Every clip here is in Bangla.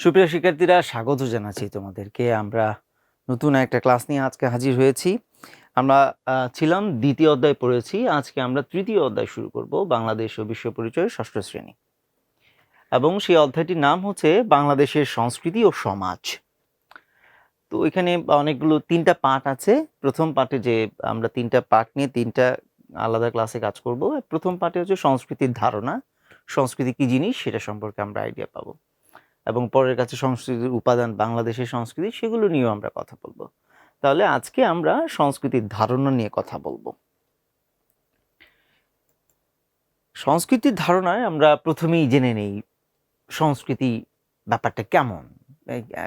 সুপ্রিয় শিক্ষার্থীরা, স্বাগত জানাচ্ছি তোমাদেরকে। আমরা নতুন একটা ক্লাস নিয়ে আজকে হাজির হয়েছি। আমরা ছিলাম দ্বিতীয় অধ্যায় পড়েছি। আজকে আমরা তৃতীয় অধ্যায় শুরু করব, বাংলাদেশ ও বিশ্ব পরিচয় ষষ্ঠ শ্রেণি। এবং সেই অধ্যায়টির নাম হচ্ছে বাংলাদেশের সংস্কৃতি ও সমাজ। তো এখানে অনেকগুলো, তিনটা পার্ট আছে। প্রথম পার্টে যে আমরা তিনটা পার্ট নিয়ে তিনটা আলাদা ক্লাসে কাজ করব। প্রথম পার্টে হচ্ছে সংস্কৃতির ধারণা, সংস্কৃতি কি জিনিস সেটা সম্পর্কে আমরা আইডিয়া পাবো। এবং পরের কাছে সংস্কৃতির উপাদান বাংলাদেশের সংস্কৃতি, সেগুলো নিয়েও আমরা কথা বলব। তাহলে আজকে আমরা সংস্কৃতির ধারণা নিয়ে কথা বলব। সংস্কৃতির ধারণায় আমরা প্রথমেই জেনে নেই সংস্কৃতি ব্যাপারটা কেমন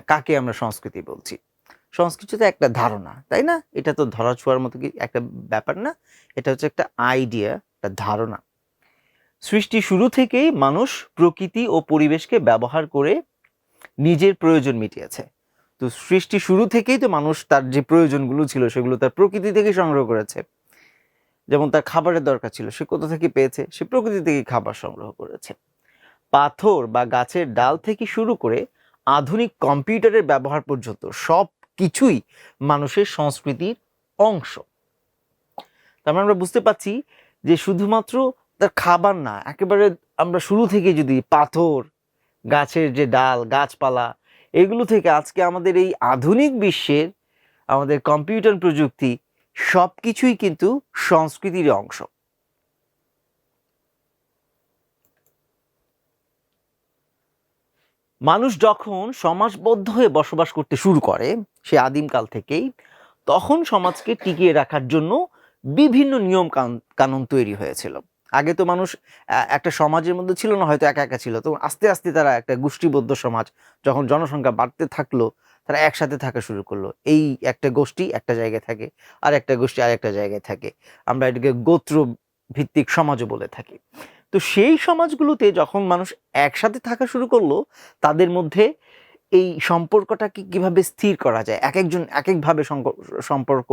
কাকে আমরা সংস্কৃতি বলছি। সংস্কৃতি তো একটা ধারণা, তাই না? এটা তো ধরা ছোঁয়ার মতো কি একটা ব্যাপার না? এটা হচ্ছে একটা আইডিয়া একটা ধারণা। সৃষ্টি শুরু থেকেই মানুষ প্রকৃতি ও পরিবেশকে ব্যবহার করে নিজের প্রয়োজন মিটিয়েছে। তো সৃষ্টি শুরু থেকেই তো মানুষ তার যে প্রয়োজনগুলো ছিল সেগুলো তার প্রকৃতি থেকে সংগ্রহ করেছে। যেমন তার খাবারের দরকার ছিল, সে কোথা থেকে পেয়েছে? সে প্রকৃতি থেকে খাবার সংগ্রহ করেছে। পাথর বা গাছের ডাল থেকে শুরু করে আধুনিক কম্পিউটারের ব্যবহার পর্যন্ত সব কিছুই মানুষের সংস্কৃতির অংশ। তার মানে আমরা বুঝতে পারছি যে শুধুমাত্র তার খাবার না, একেবারে আমরা শুরু থেকে যদি পাথর, গাছের যে ডাল, গাছপালা, এগুলো থেকে আজকে আমাদের এই আধুনিক বিশ্বের আমাদের কম্পিউটার প্রযুক্তি সব কিছুই কিন্তু সংস্কৃতির অংশ। মানুষ যখন সমাজবদ্ধ হয়ে বসবাস করতে শুরু করে, সে আদিমকাল থেকেই, তখন সমাজকে টিকিয়ে রাখার জন্য বিভিন্ন নিয়ম কানুন তৈরি হয়েছিল। আগে তো মানুষ একটা সমাজের মধ্যে ছিল না, হয়তো একা একা ছিল। তো আস্তে আস্তে তারা একটা গোষ্ঠীবদ্ধ সমাজ যখন জনসংখ্যা বাড়তে থাকল, তারা একসাথে থাকা শুরু করল। এই একটা গোষ্ঠী একটা জায়গায় থাকে, আর একটা গোষ্ঠী আর একটা জায়গায় থাকে। আমরা এটাকে গোত্র ভিত্তিক সমাজও বলে থাকি। তো সেই সমাজগুলোতে যখন মানুষ একসাথে থাকা শুরু করল, তাদের মধ্যে এই সম্পর্কটাকে কীভাবে স্থির করা যায়? এক একজন এক একভাবে সম্পর্ক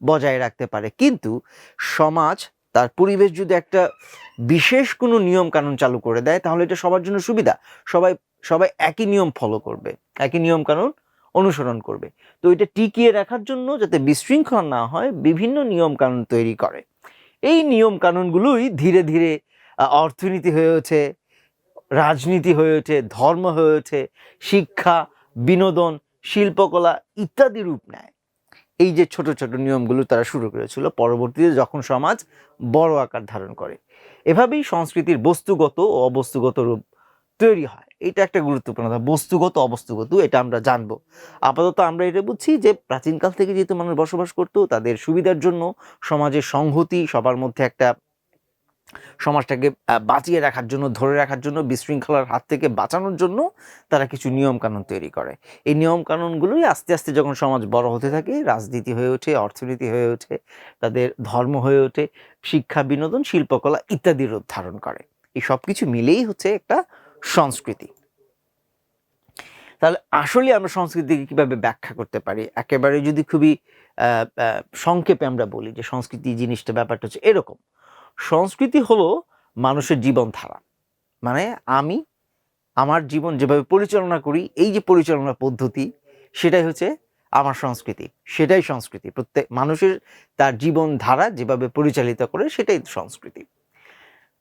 বজায় রাখতে পারে। কিন্তু সমাজ তার পরিবেশ যদি একটা বিশেষ কোনো নিয়ম কানুন চালু করে দেয়, তাহলে এটা সবার জন্য সুবিধা। সবাই সবাই একই নিয়ম ফলো করবে, একই নিয়ম কানুন অনুসরণ করবে। তো এটা টিকিয়ে রাখার জন্য যাতে বিশৃঙ্খলা না হয়, বিভিন্ন নিয়ম কানুন তৈরি করে। এই নিয়ম কানুনগুলোই ধীরে ধীরে অর্থনীতি হয়ে ওঠে, রাজনীতি হয়ে ওঠে, ধর্ম হয়ে ওঠে, শিক্ষা, বিনোদন, শিল্পকলা ইত্যাদি রূপ নেয়। এই যে ছোট ছোট নিয়মগুলো তারা শুরু করেছিল পরবর্তীতে যখন সমাজ বড় আকার ধারণ করে। এভাবেই সংস্কৃতির বস্তুগত ও অবস্তুগত রূপ তৈরি হয়। এটা একটা গুরুত্বপূর্ণ কথা বস্তুগত, অবস্তুগত, এটা আমরা জানব। আপাতত আমরা এটা বুঝছি যে প্রাচীনকাল থেকে যেহেতু মানুষ বসবাস করতো, তাদের সুবিধার জন্য সমাজের সংহতি, সবার মধ্যে একটা সমাজটাকে বাঁচিয়ে রাখার জন্য, ধরে রাখার জন্য, বিশৃঙ্খলার হাত থেকে বাঁচানোর জন্য তারা কিছু নিয়ম কানুন তৈরি করে। এই নিয়ম কানুনগুলোই আস্তে আস্তে যখন সমাজ বড় হতে থাকে, রাজনীতি হয়ে ওঠে, অর্থনীতি হয়ে ওঠে, তাদের ধর্ম হয়ে ওঠে, শিক্ষা, বিনোদন, শিল্পকলা ইত্যাদির রূপ ধারণ করে। এই সব কিছু মিলেই হচ্ছে একটা সংস্কৃতি। তাহলে আসলে আমরা সংস্কৃতিকে কীভাবে ব্যাখ্যা করতে পারি? একেবারে যদি খুবই সংক্ষেপে আমরা বলি যে সংস্কৃতি জিনিসটা, ব্যাপারটা হচ্ছে এরকম। সংস্কৃতি হলো মানুষের জীবনধারা। মানে আমি আমার জীবন যেভাবে পরিচালনা করি, এই যে পরিচালনা পদ্ধতি, সেটাই হচ্ছে আমার সংস্কৃতি, সেটাই সংস্কৃতি। প্রত্যেক মানুষের তার জীবনধারা যেভাবে পরিচালিত করে, সেটাই সংস্কৃতি।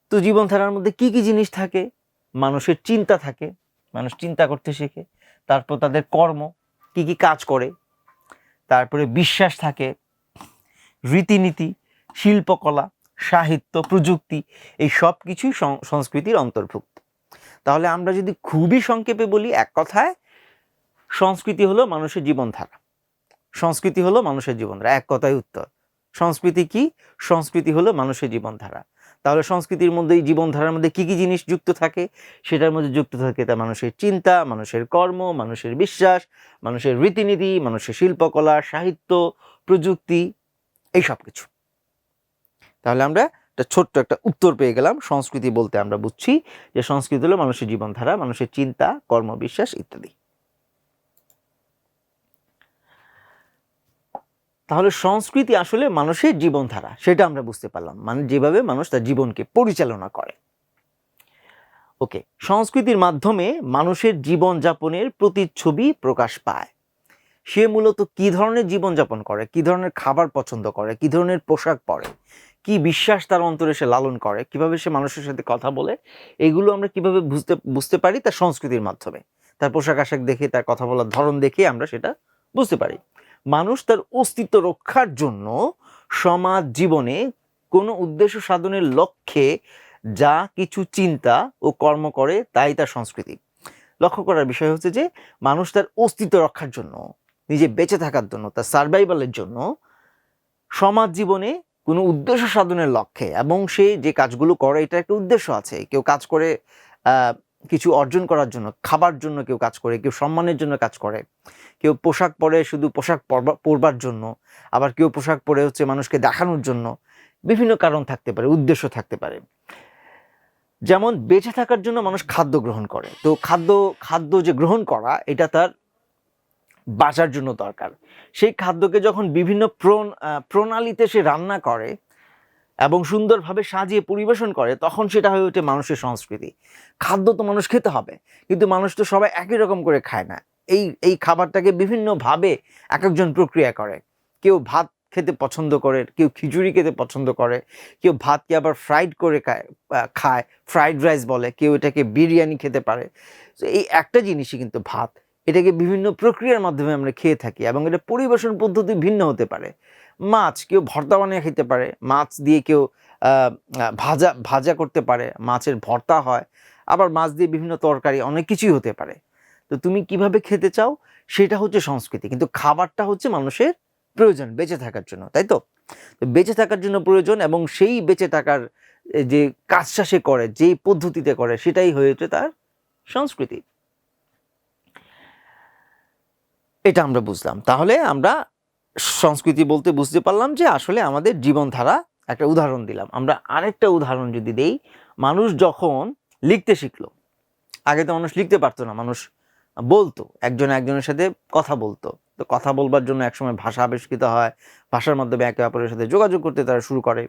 তো জীবনধারার মধ্যে কি কি জিনিস থাকে? মানুষের চিন্তা থাকে, মানুষ চিন্তা করতে শেখে। তারপর তাদের কর্ম, কি কি কাজ করে। তারপরে বিশ্বাস থাকে, রীতিনীতি, শিল্পকলা সাহিত্য, প্রযুক্তি, এই সব কিছুই সংস্কৃতির অন্তর্ভুক্ত। তাহলে আমরা যদি খুবই সংক্ষেপে বলি, এক কথায়, সংস্কৃতি হলো মানুষের জীবনধারা। সংস্কৃতি হলো মানুষের জীবনধারা, এক কথায় উত্তর। সংস্কৃতি কি? সংস্কৃতি হলো মানুষের জীবনধারা। তাহলে সংস্কৃতির মধ্যে, এই জীবনধারার মধ্যে কী কী জিনিস যুক্ত থাকে? সেটার মধ্যে যুক্ত থাকে তা মানুষের চিন্তা, মানুষের কর্ম, মানুষের বিশ্বাস, মানুষের রীতিনীতি, মানুষের শিল্পকলা, সাহিত্য, প্রযুক্তি, এই সব কিছু। তাহলে আমরা একটা ছোট্ট একটা উত্তর পেয়ে গেলাম সংস্কৃতি বলতে আমরা বুঝছি যে সংস্কৃতি হলো মানুষের জীবনধারা, মানুষের চিন্তা, কর্মবিশ্বাস ইত্যাদি। তাহলে সংস্কৃতি আসলে মানুষের জীবনধারা, সেটা আমরা বুঝতে পারলাম। মানে যেভাবে মানুষ তার জীবনকে পরিচালনা করে। ওকে, সংস্কৃতির মাধ্যমে মানুষের জীবনযাপনের প্রতিচ্ছবি প্রকাশ পায়। সে মূলত কি ধরনের জীবনযাপন করে, কি ধরনের খাবার পছন্দ করে, কি ধরনের পোশাক পরে কি বিশ্বাস তার অন্তরে সে লালন করে? কীভাবে সে মানুষের সাথে কথা বলে? এগুলো আমরা কীভাবে বুঝতে বুঝতে পারি? তার সংস্কৃতির মাধ্যমে। তার পোশাক আশাক দেখে, তার কথা বলার ধরন দেখে আমরা সেটা বুঝতে পারি। মানুষ তার অস্তিত্ব রক্ষার জন্য সমাজ জীবনে কোনো উদ্দেশ্য সাধনের লক্ষ্যে যা কিছু চিন্তা ও কর্ম করে, তাই তার সংস্কৃতি। লক্ষ্য করার বিষয় হচ্ছে যে, মানুষ তার অস্তিত্ব রক্ষার জন্য, নিজে বেঁচে থাকার জন্য, তার সার্ভাইভালের জন্য সমাজ জীবনে কোনো উদ্দেশ্য সাধনের লক্ষ্যে এবং সে যে কাজগুলো করে এটা একটা উদ্দেশ্য আছে। কেউ কাজ করে কিছু অর্জন করার জন্য, খাবার জন্য কেউ কাজ করে, কেউ সম্মানের জন্য কাজ করে। কেউ পোশাক পরে শুধু পোশাক পরবার জন্য, আবার কেউ পোশাক পরে হচ্ছে মানুষকে দেখানোর জন্য। বিভিন্ন কারণ থাকতে পারে, উদ্দেশ্য থাকতে পারে। যেমন, বেঁচে থাকার জন্য মানুষ খাদ্য গ্রহণ করে। তো খাদ্য খাদ্য যে গ্রহণ করা, এটা তার বাঁচার জন্য দরকার। সেই খাদ্যকে যখন বিভিন্ন প্রণ প্রণালীতে সে রান্না করে এবং সুন্দরভাবে সাজিয়ে পরিবেশন করে, তখন সেটা হয়ে ওঠে মানুষের সংস্কৃতি। খাদ্য তো মানুষ খেতে হবে, কিন্তু মানুষ তো সবাই একই রকম করে খায় না। এই এই খাবারটাকে বিভিন্নভাবে এক একজন প্রক্রিয়া করে। কেউ ভাত খেতে পছন্দ করে, কেউ খিচুড়ি খেতে পছন্দ করে, কেউ ভাতকে আবার ফ্রাইড করে খায় খায় ফ্রাইড রাইস বলে, কেউ এটাকে বিরিয়ানি খেতে পারে। তো এই একটা জিনিসই কিন্তু ভাত। এটাকে বিভিন্ন প্রক্রিয়ার মাধ্যমে আমরা খেয়ে থাকি এবং এটা পরিবেশন পদ্ধতি ভিন্ন হতে পারে। মাছ কেউ ভর্তা বানিয়ে খেতে পারে, মাছ দিয়ে কেউ ভাজা ভাজা করতে পারে, মাছের ভর্তা হয়, আবার মাছ দিয়ে বিভিন্ন তরকারি অনেক কিছুই হতে পারে। তো তুমি কীভাবে খেতে চাও সেটা হচ্ছে সংস্কৃতি, কিন্তু খাবারটা হচ্ছে মানুষের প্রয়োজন বেঁচে থাকার জন্য, তাই তো? বেঁচে থাকার জন্য প্রয়োজন এবং সেই বেঁচে থাকার যে কাজটা সে করে, যেই পদ্ধতিতে করে, সেটাই হয়ে ওঠে তার সংস্কৃতি। এটা আমরা বুঝলাম। তাহলে আমরা সংস্কৃতি বলতে বুঝতে পারলাম যে আসলে আমাদের জীবনধারা একটা উদাহরণ দিলাম। আমরা আরেকটা উদাহরণ যদি দেই, মানুষ যখন লিখতে শিখলো, আগে তো মানুষ লিখতে পারতো না, মানুষ বলতো, একজন একজনের সাথে কথা বলতো। তো কথা বলবার জন্য একসময় ভাষা আবিষ্কৃত হয়, ভাষার মাধ্যমে একে অপরের সাথে যোগাযোগ করতে তারা শুরু করে।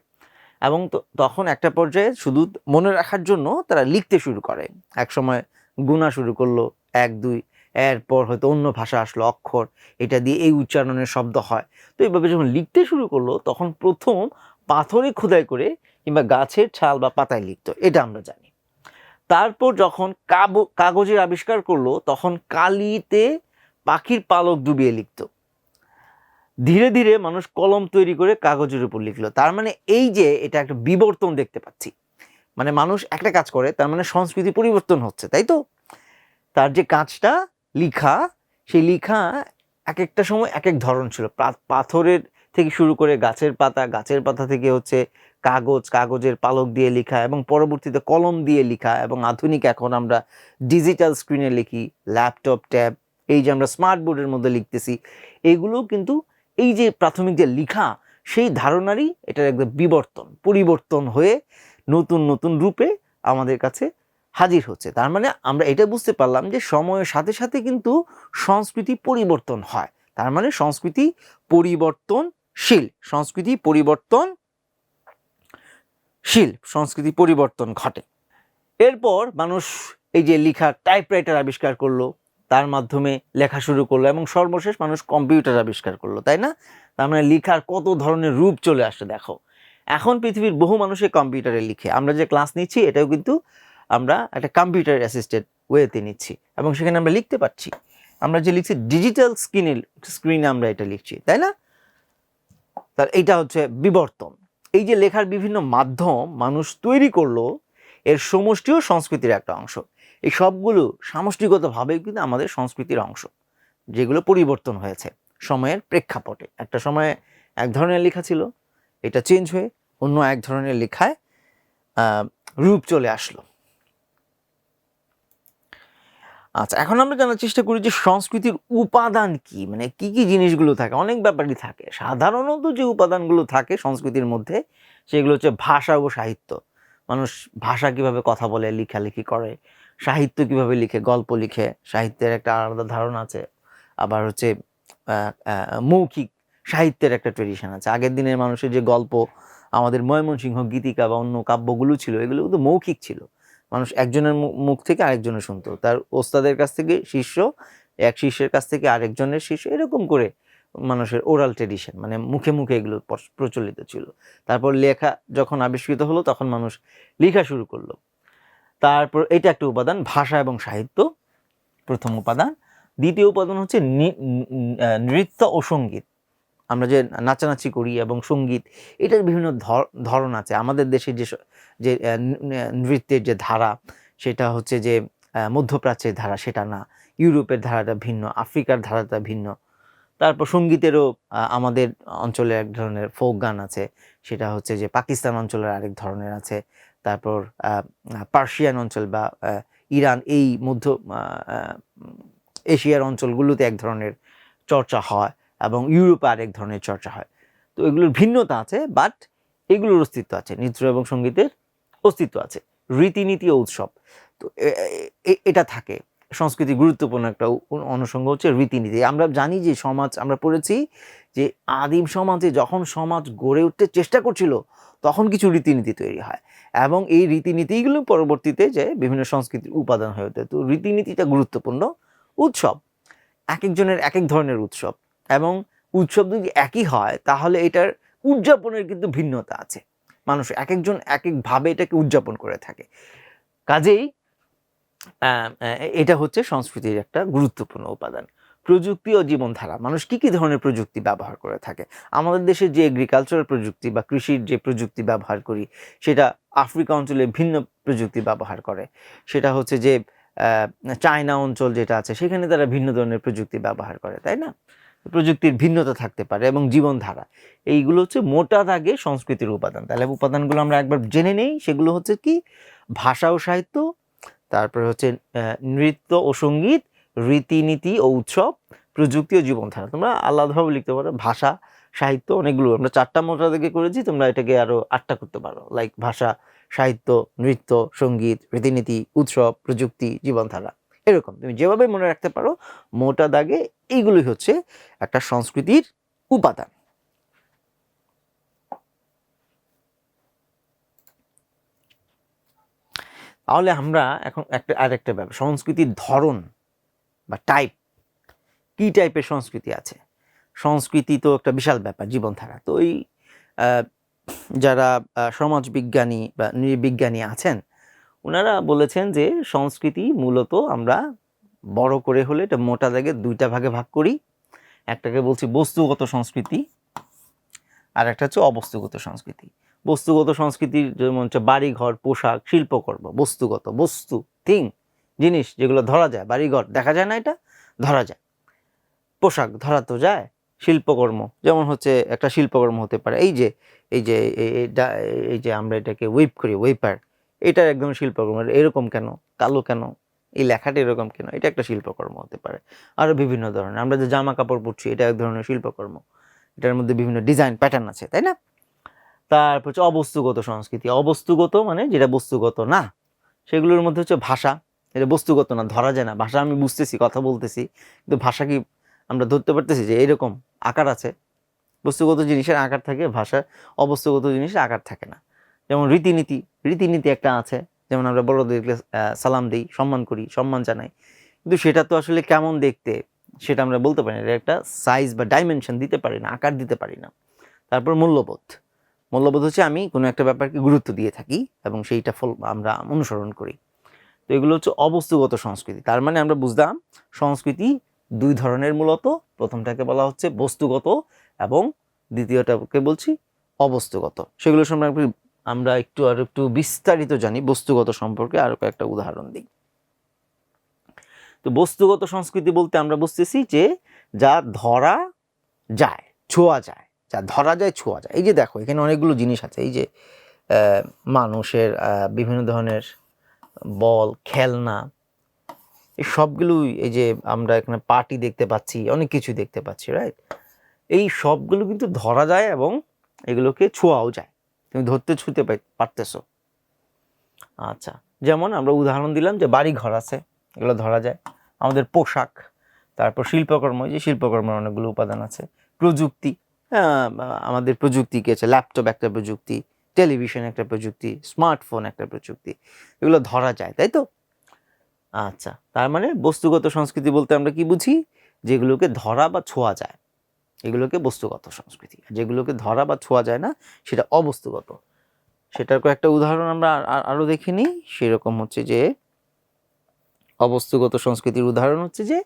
এবং তখন একটা পর্যায়ে শুধু মনে রাখার জন্য তারা লিখতে শুরু করে। একসময় গুণা শুরু করল, এক, দুই এরপর হয়তো অন্য ভাষা আসলো অক্ষর, এটা দিয়ে এই উচ্চারণের শব্দ হয়। তো এইভাবে যখন লিখতে শুরু করল, তখন প্রথম পাথরে খোদাই করে কিংবা গাছের ছাল বা পাতায় লিখতো, এটা আমরা জানি। তারপর যখন কাব- কাগজের আবিষ্কার করল, তখন কালিতে পাখির পালক ডুবিয়ে লিখতো। ধীরে ধীরে মানুষ কলম তৈরি করে কাগজের উপর লিখলো। তার মানে এই যে এটা একটা বিবর্তন দেখতে পাচ্ছি। মানে মানুষ একটা কাজ করে, তার মানে সংস্কৃতি পরিবর্তন হচ্ছে, তাই তো? তার যে কাজটা লিখা, সেই লিখা এক একটা সময় এক এক ধরন ছিল। পাথরের থেকে শুরু করে গাছের পাতা গাছের পাতা থেকে হচ্ছে কাগজ, কাগজের পালক দিয়ে লেখা এবং পরবর্তীতে কলম দিয়ে লেখা এবং আধুনিক এখন আমরা ডিজিটাল স্ক্রিনে লিখি ল্যাপটপ ট্যাব এই যে আমরা স্মার্ট বোর্ডের মধ্যে লিখতেছি, এগুলো কিন্তু এই যে প্রাথমিক যে লিখা, সেই ধারণারই এটার একদম বিবর্তন, পরিবর্তন হয়ে নতুন নতুন রূপে আমাদের কাছে হাজির হচ্ছে। তার মানে আমরা এটা বুঝতে পারলাম যে সময়ের সাথে সাথে কিন্তু সংস্কৃতি পরিবর্তন হয়। তার মানে সংস্কৃতি পরিবর্তনশীল, সংস্কৃতি পরিবর্তন শীল সংস্কৃতি পরিবর্তন ঘটে। এরপর মানুষ এই যে লেখা টাইপরাইটার আবিষ্কার করল, তার মাধ্যমে লেখা শুরু করল এবং সর্বশেষ মানুষ কম্পিউটার আবিষ্কার করল, তাই না? তার মানে লেখার কত ধরনের রূপ চলে আসছে দেখো। এখন পৃথিবীর বহু মানুষে কম্পিউটারে লিখে। আমরা যে ক্লাস নিচ্ছি, এটাও কিন্তু আমরা একটা কম্পিউটার অ্যাসিস্টেড ওয়েতে নিচ্ছি এবং সেখানে আমরা লিখতে পারছি। আমরা যে লিখছি ডিজিটাল স্ক্রিনে স্ক্রিনে আমরা এটা লিখছি, তাই না? তার এইটা হচ্ছে বিবর্তন। এই যে লেখার বিভিন্ন মাধ্যম মানুষ তৈরি করল, এর সমষ্টিও সংস্কৃতির একটা অংশ। এই সবগুলো সামষ্টিগতভাবে কিন্তু আমাদের সংস্কৃতির অংশ, যেগুলো পরিবর্তন হয়েছে সময়ের প্রেক্ষাপটে। একটা সময়ে এক ধরনের লেখা ছিল, এটা চেঞ্জ হয়ে অন্য এক ধরনের লেখায় রূপ চলে আসলো। আচ্ছা এখন আমরা জানার চেষ্টা করি যে সংস্কৃতির উপাদান কি? মানে কি কি জিনিসগুলো থাকে? অনেক ব্যাপারই থাকে। সাধারণত যে উপাদানগুলো থাকে সংস্কৃতির মধ্যে, সেগুলো হচ্ছে ভাষা ও সাহিত্য। মানুষ ভাষা কীভাবে কথা বলে, লেখালেখি করে, সাহিত্য কীভাবে লিখে, গল্প লিখে, সাহিত্যের একটা আলাদা ধারণা আছে। আবার হচ্ছে মৌখিক সাহিত্যের একটা ট্রেডিশন আছে। আগের দিনের মানুষের যে গল্প, আমাদের ময়মনসিংহ গীতিকা বা অন্য কাব্যগুলো ছিল, এগুলো কিন্তু মৌখিক ছিল। মানুষ একজনের মুখ থেকে আরেকজনের শুনতো। তার ওস্তাদের কাছ থেকে শিষ্য, এক শিষ্যের কাছ থেকে আরেকজনের শিষ্য, এরকম করে মানুষের ওরাল ট্রেডিশন মানে মুখে মুখে এগুলো প্রচলিত ছিল। তারপর লেখা যখন আবিষ্কৃত হলো, তখন মানুষ লেখা শুরু করল। তারপর এটা একটা উপাদান, ভাষা এবং সাহিত্য, প্রথম উপাদান। দ্বিতীয় উপাদান হচ্ছে নৃত্য ও সংগীত। আমরা যে নাচানাচি করি এবং সংগীত, এটার বিভিন্ন ধর- ধরন আছে। আমাদের দেশে যে যে নৃত্যের যে ধারা, সেটা হচ্ছে যে মধ্যপ্রাচ্যের ধারা সেটা না। ইউরোপের ধারাটা ভিন্ন, আফ্রিকার ধারাটা ভিন্ন। তারপর সঙ্গীতেরও আমাদের অঞ্চলে এক ধরনের ফোক গান আছে। সেটা হচ্ছে যে পাকিস্তান অঞ্চলের আরেক ধরনের আছে। তারপর পার্সিয়ান অঞ্চল বা ইরান, এই মধ্য এশিয়ার অঞ্চলগুলোতে এক ধরনের চর্চা হয়। এবং ইউরোপে আরেক ধরনের চর্চা হয়। তো এগুলোর ভিন্নতা আছে বাট এগুলোর অস্তিত্ব আছে। নৃত্য এবং সঙ্গীতের অস্তিত্ব আছে। রীতিনীতি ও উৎসব। তো এটা থাকে। সংস্কৃতি গুরুত্বপূর্ণ একটা অনুষঙ্গ হচ্ছে রীতিনীতি। আমরা জানি যে সমাজ, আমরা পড়েছি যে আদিম সমাজে যখন সমাজ গড়ে উঠতে চেষ্টা করছিল, তখন কিছু রীতিনীতি তৈরি হয়। এবং এই রীতিনীতিগুলো পরবর্তীতে যে বিভিন্ন সংস্কৃতির উপাদান হয়ে ওঠে। তো রীতিনীতিটা গুরুত্বপূর্ণ উৎসব। এক একজনের এক এক ধরনের উৎসব। এবং উৎসব যদি একই হয়, তাহলে এটার উদযাপনের কিন্তু ভিন্নতা আছে। মানুষ এক একজন এক একভাবে এটাকে উদযাপন করে থাকে। কাজেই এটা হচ্ছে সংস্কৃতির একটা গুরুত্বপূর্ণ উপাদান। প্রযুক্তি ও জীবনধারা। মানুষ কি কি ধরনের প্রযুক্তি ব্যবহার করে থাকে? আমাদের দেশে যে এগ্রিকালচারাল প্রযুক্তি বা কৃষির যে প্রযুক্তি ব্যবহার করি, সেটা আফ্রিকা অঞ্চলে ভিন্ন প্রযুক্তি ব্যবহার করে। সেটা হচ্ছে যে চায়না অঞ্চল যেটা আছে, সেখানে তারা ভিন্ন ধরনের প্রযুক্তি ব্যবহার করে, তাই না? প্রযুক্তির ভিন্নতা থাকতে পারে এবং জীবনধারা। এইগুলো হচ্ছে মোটা দাগে সংস্কৃতির উপাদান। তাহলে উপাদানগুলো আমরা একবার জেনে নেই। সেগুলো হচ্ছে কি? ভাষা ও সাহিত্য, তারপরে হচ্ছে নৃত্য ও সংগীত, রীতিনীতি ও উৎসব, প্রযুক্তি ও জীবনধারা। তোমরা আলাদাভাবে লিখতে পারো। ভাষা, সাহিত্য অনেকগুলো। আমরা চারটা মোটা দাগে করেছি। তোমরা এটাকে আরও আটটা করতে পারো। লাইক ভাষা, সাহিত্য, নৃত্য, সংগীত, রীতিনীতি, উৎসব, প্রযুক্তি, জীবনধারা। এরকম। তুমি যেভাবে মনে রাখতে পারো, মোটা দাগে এইগুলোই হচ্ছে একটা সংস্কৃতির উপাদান। তাহলে আমরা এখন একটা আর একটা ব্যাপার সংস্কৃতির ধরন বা টাইপ কি টাইপের সংস্কৃতি আছে? সংস্কৃতি তো একটা বিশাল ব্যাপার জীবনধারা। তো আহ, যারা সমাজবিজ্ঞানী বা নৃবিজ্ঞানী আছেন ওনারা বলেছেন যে সংস্কৃতি মূলত আমরা বড় করে হলে এটা মোটা দাগে দুইটা ভাগে ভাগ করি। একটাকে বলছি বস্তুগত সংস্কৃতি আর একটা হচ্ছে অবস্তুগত সংস্কৃতি। বস্তুগত সংস্কৃতির যেমন হচ্ছে বাড়িঘর, পোশাক, শিল্পকর্ম, বস্তুগত, বস্তু থিং জিনিস যেগুলো ধরা যায়, বাড়িঘর, দেখা যায় না এটা? ধরা যায়। পোশাক, ধরা তো যায়। শিল্পকর্ম, যেমন হচ্ছে একটা শিল্পকর্ম হতে পারে। এই যে এই যে, এই- যে আমরা এটাকে ওয়েপ করি ওয়েপার এটা একদম শিল্পকর্ম। এরকম কেন? কালো কেন? এই লেখাটা এরকম কেন? এটা একটা শিল্পকর্ম হতে পারে। আরও বিভিন্ন ধরনের। আমরা যে জামা কাপড় পরছি, এটা এক ধরনের শিল্পকর্ম। এটার মধ্যে বিভিন্ন ডিজাইন প্যাটার্ন আছে, তাই না? তারপর হচ্ছে অবস্তুগত সংস্কৃতি। অবস্তুগত মানে যেটা বস্তুগত না, সেগুলোর মধ্যে হচ্ছে ভাষা। এটা বস্তুগত না, ধরা যায় না। ভাষা আমি বুঝতেছি, কথা বলতেছি, কিন্তু ভাষা কি আমরা ধরতে পারতেছি যে এরকম আকার আছে? বস্তুগত জিনিসের আকার থাকে, ভাষার অবস্তুগত জিনিসের আকার থাকে না। যেমন রীতিনীতি। রীতিনীতি একটা আছে যেমন আমরা বড়দেরকে সালাম দিই, সম্মান করি, সম্মান জানাই। কিন্তু সেটা তো আসলে কেমন দেখতে, সেটা আমরা বলতে পারি না। এটা একটা সাইজ বা ডাইমেনশন দিতে পারি না, আকার দিতে পারি না। তারপর মূল্যবোধ। মূল্যবোধ হচ্ছে আমি কোনো একটা ব্যাপারকে গুরুত্ব দিয়ে থাকি এবং সেইটা ফল, আমরা অনুসরণ করি। তো এগুলো হচ্ছে অবস্তুগত সংস্কৃতি। তার মানে আমরা বুঝলাম, সংস্কৃতি দুই ধরনের মূলত। প্রথমটাকে বলা হচ্ছে বস্তুগত এবং দ্বিতীয়টাকে বলছি অবস্তুগত। সেগুলো সম্পর্কে আমরা একটু আর একটু বিস্তারিত জানি বস্তুগত সম্পর্কে আরও কয়েকটা উদাহরণ দিই। তো বস্তুগত সংস্কৃতি বলতে আমরা বুঝতেছি যে যা ধরা যায়, ছোঁয়া যায়, যা ধরা যায়, ছোঁয়া যায়। এই যে দেখো, এখানে অনেকগুলো জিনিস আছে। এই যে মানুষের বিভিন্ন ধরনের বল, খেলনা, এই সবগুলোই এই যে আমরা এখানে পার্টি দেখতে পাচ্ছি, অনেক কিছু দেখতে পাচ্ছি রাইট এই সবগুলো কিন্তু ধরা যায় এবং এগুলোকে ছোঁয়াও যায়। তুমি ধরতে ছুঁতে পারতেছো। আচ্ছা যেমন আমরা উদাহরণ দিলাম যে বাড়ি ঘর আছে এগুলো ধরা যায়। আমাদের পোশাক তারপর শিল্পকর্ম যে শিল্পকর্মের অনেকগুলো উপাদান আছে। প্রযুক্তি হ্যাঁ, আমাদের প্রযুক্তি কি আছে? ল্যাপটপ একটা প্রযুক্তি টেলিভিশন একটা প্রযুক্তি স্মার্টফোন একটা প্রযুক্তি এগুলো ধরা যায় তাই তো? আচ্ছা তার মানে বস্তুগত সংস্কৃতি বলতে আমরা কি বুঝি? যেগুলোকে ধরা বা ছোঁয়া যায়। এগুলোকে বস্তুগত সংস্কৃতি। যেগুলোকে ধরা বা ছোঁয়া যায় না, সেটা অবস্তুগত। সেটার কয়েকটা উদাহরণ আমরা আর- আর- আরও দেখে নিই সেরকম হচ্ছে যে, অবস্তুগত সংস্কৃতির উদাহরণ হচ্ছে যে,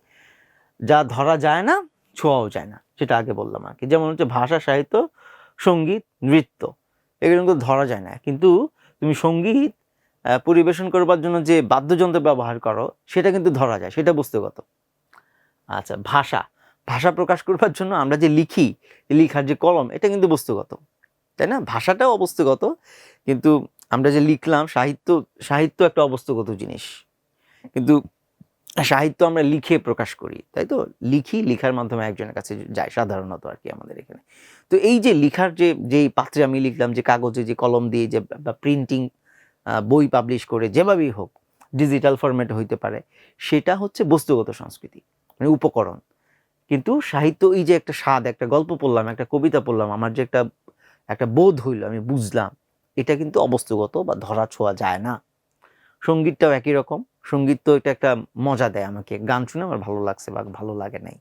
যা ধরা যায় না, ছোঁয়াও যায় না। সেটা আগে বললাম আর কি যেমন হচ্ছে ভাষা, সাহিত্য, সংগীত, নৃত্য, এগুলো কিন্তু ধরা যায় না। কিন্তু তুমি সংগীত পরিবেশন করবার জন্য যে বাদ্যযন্ত্র ব্যবহার করো, সেটা কিন্তু ধরা যায়। সেটা বস্তুগত। আচ্ছা ভাষা। ভাষা প্রকাশ করবার জন্য আমরা যে লিখি, লিখার যে কলম, এটা কিন্তু বস্তুগত। তাই না? ভাষাটাও অবস্তুগত কিন্তু আমরা যে লিখলাম, সাহিত্য সাহিত্য একটা অবস্তুগত জিনিস। কিন্তু সাহিত্য আমরা লিখে প্রকাশ করি, তাই তো? লিখি, লিখার মাধ্যমে একজনের কাছে যায়, সাধারণত আর কি আমাদের এখানে। তো এই যে লিখার যে, যেই পাত্রে আমি লিখলাম, যে কাগজে যে কলম দিয়ে যে বা প্রিন্টিং বই পাবলিশ করে যেভাবেই হোক ডিজিটাল ফরম্যাটে হইতে পারে, সেটা হচ্ছে বস্তুগত সংস্কৃতি মানে উপকরণ। কিন্তু সাহিত্য এই যে একটা স্বাদ, একটা গল্প পড়লাম, একটা কবিতা পড়লাম, আমার যে একটা একটা বোধ হইল, আমি বুঝলাম, এটা কিন্তু অবস্তুগত বা ধরা ছোঁয়া যায় না। সঙ্গীতটাও একই রকম, সংগীত তো এটা একটা মজা দেয় আমাকে, গান শুনে আমার ভালো লাগছে বা ভালো লাগে নাই।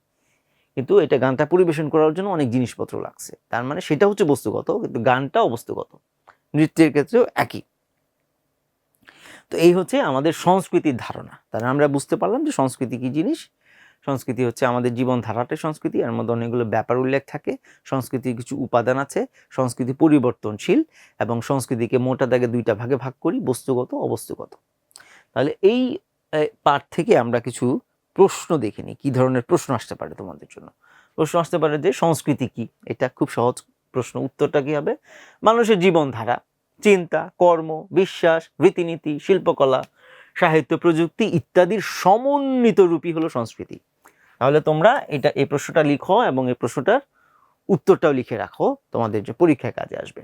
কিন্তু এটা গানটা পরিবেশন করার জন্য অনেক জিনিসপত্র লাগছে, তার মানে সেটা হচ্ছে বস্তুগত, কিন্তু গানটা অবস্তুগত, নৃত্যের ক্ষেত্রেও একই। তো এই হচ্ছে আমাদের সংস্কৃতির ধারণা, তাহলে আমরা বুঝতে পারলাম যে সংস্কৃতি কি জিনিস সংস্কৃতি হচ্ছে আমাদের জীবন ধারাটাই সংস্কৃতি, এর মধ্যে অনেকগুলো ব্যাপার উল্লেখ থাকে। সংস্কৃতির কিছু উপাদান আছে, সংস্কৃতি পরিবর্তনশীল এবং সংস্কৃতিকে মোটা দাগে দুইটা ভাগে ভাগ করি, বস্তুগত, অবস্তুগত। তাহলে এই পাঠ থেকে আমরা কিছু প্রশ্ন দেখে নিই, কী ধরনের প্রশ্ন আসতে পারে তোমাদের জন্য? প্রশ্ন আসতে পারে যে সংস্কৃতি কি? এটা খুব সহজ প্রশ্ন, উত্তরটা কী হবে? মানুষের জীবনধারা, চিন্তা, কর্ম, বিশ্বাস, রীতিনীতি, শিল্পকলা, সাহিত্য প্রযুক্তি ইত্যাদির সমন্বিত রূপই হলো সংস্কৃতি। তাহলে তোমরা এটা, এই প্রশ্নটা লিখো এবং এই প্রশ্নটার উত্তরটাও লিখে রাখো, তোমাদের যে পরীক্ষায় কাজে আসবে।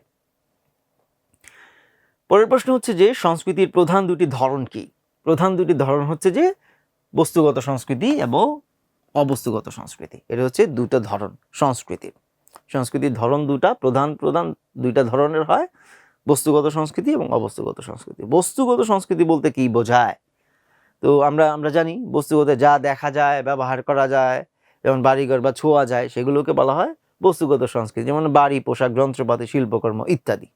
পরের প্রশ্ন হচ্ছে যে, সংস্কৃতির প্রধান দুটি ধরন কি? প্রধান দুটি ধরন হচ্ছে যে, বস্তুগত সংস্কৃতি এবং অবস্তুগত সংস্কৃতি। এটা হচ্ছে দুটো ধরন সংস্কৃতির সংস্কৃতির ধরন দুটা, প্রধান প্রধান দুইটা ধরনের হয়, বস্তুগত সংস্কৃতি এবং অবস্তুগত সংস্কৃতি। বস্তুগত সংস্কৃতি বলতে কি বোঝায়? তো আমরা আমরা জানি বস্তুগত যা দেখা যায়, ব্যবহার করা যায়, যেমন বাড়িঘর বা ছোঁয়া যায়, সেগুলোকে বলা হয় বস্তুগত সংস্কৃতি, যেমন বাড়ি, পোশাক, যন্ত্রপাতি, শিল্পকর্ম ইত্যাদি।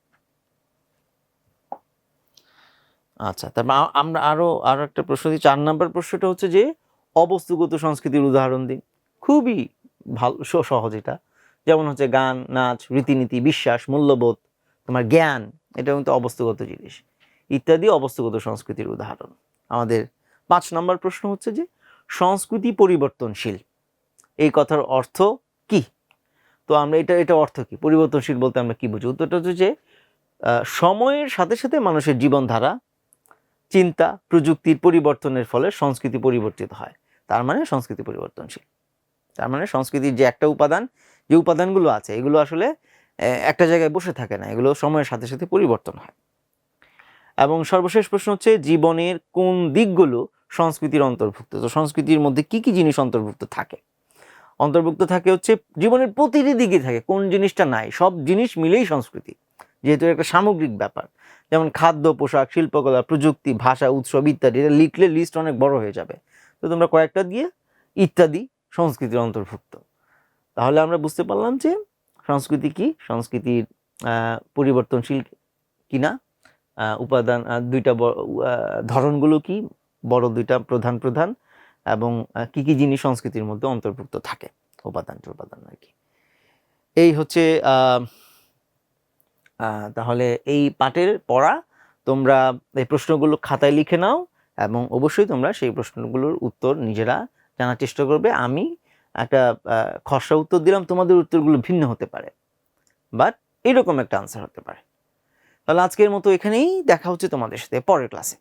আচ্ছা তারপর আমরা আরও আরও একটা প্রশ্ন দিই। চার নম্বর প্রশ্নটা হচ্ছে যে, অবস্তুগত সংস্কৃতির উদাহরণ দিন। খুবই ভালো সহজ এটা। যেমন হচ্ছে গান, নাচ, রীতিনীতি, বিশ্বাস, মূল্যবোধ, তোমার জ্ঞান এটা কিন্তু অবস্তুগত জিনিস। ইত্যাদি অবস্তুগত সংস্কৃতির উদাহরণ। আমাদের পাঁচ নম্বর প্রশ্ন হচ্ছে যে, সংস্কৃতি পরিবর্তনশীল। এই কথার অর্থ কি? তো আমরা এটা এটা অর্থ কি? পরিবর্তনশীল বলতে আমরা কি বুঝি? উত্তরটা হচ্ছে যে সময়ের সাথে সাথে মানুষের জীবনধারা, চিন্তা, প্রযুক্তির পরিবর্তনের ফলে সংস্কৃতি পরিবর্তিত হয়। তার মানে সংস্কৃতি পরিবর্তনশীল। তার মানে সংস্কৃতির যে একটা উপাদান, যে উপাদানগুলো আছে, এগুলো আসলে একটা জায়গায় বসে থাকে না। এগুলো সময়ের সাথে সাথে পরিবর্তন হয়। এবং সর্বশেষ প্রশ্ন হচ্ছে, জীবনের কোন দিকগুলো সংস্কৃতির অন্তর্ভুক্ত। তো সংস্কৃতির মধ্যে কি কি জিনিস অন্তর্ভুক্ত থাকে? অন্তর্ভুক্ত থাকে হচ্ছে জীবনের প্রতিটি দিকে থাকে, কোন জিনিসটা নাই, সব জিনিস মিলেই সংস্কৃতি। যেহেতু একটা সামগ্রিক ব্যাপার। যেমন খাদ্য, পোশাক, শিল্পকলা, প্রযুক্তি, ভাষা, উৎসব ইত্যাদি, এটা লিখলে লিস্ট অনেক বড় হয়ে যাবে। তো তোমরা কয়েকটা দিয়ে ইত্যাদি সংস্কৃতির অন্তর্ভুক্ত। তাহলে আমরা বুঝতে পারলাম যে সংস্কৃতি কি? সংস্কৃতির পরিবর্তনশীল কিনা? উপাদান দুইটা ধরনগুলো কি? বড় দুইটা প্রধান প্রধান এবং কি কি জিনিস সংস্কৃতির মধ্যে অন্তর্ভুক্ত থাকে? উপাদান উপাদান আর কি। এই হচ্ছে তাহলে এই পাঠের পড়া, তোমরা এই প্রশ্নগুলো খাতায় লিখে নাও এবং অবশ্যই তোমরা সেই প্রশ্নগুলোর উত্তর নিজেরা জানার চেষ্টা করবে। আমি একটা খসড়া উত্তর দিলাম, তোমাদের উত্তরগুলো ভিন্ন হতে পারে, বাট এরকম একটা আনসার হতে পারে। তাহলে আজকের মতো এখানেই দেখা হচ্ছে তোমাদের সাথে পরের ক্লাসে